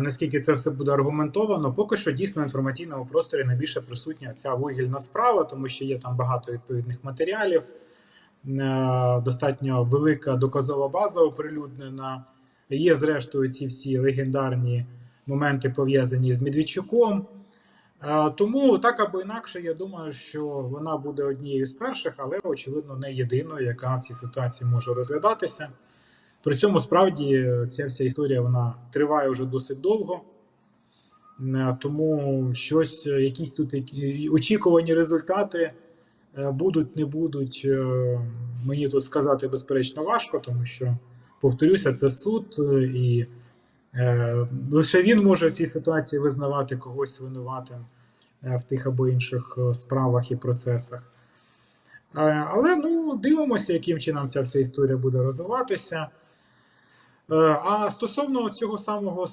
наскільки це все буде аргументовано. Поки що дійсно в інформаційному просторі найбільше присутня ця вугільна справа, тому що є там багато відповідних матеріалів. Е, Достатньо велика доказова база оприлюднена. Є, зрештою, ці всі легендарні моменти пов'язані з Медведчуком. Е, Тому так або інакше, я думаю, що вона буде однією з перших, але очевидно не єдиною, яка в цій ситуації може розглядатися. При цьому справді ця вся історія вона триває вже досить довго. Е, Тому щось, е, якісь тут очікувані результати е, будуть, не будуть. Мені тут сказати безперечно важко, тому що, повторюся, це суд, і е, лише він може в цій ситуації визнавати когось винуватим в тих або інших справах і процесах. Е, Але ну, дивимося, яким чином ця вся історія буде розвиватися. Е, А стосовно цього самого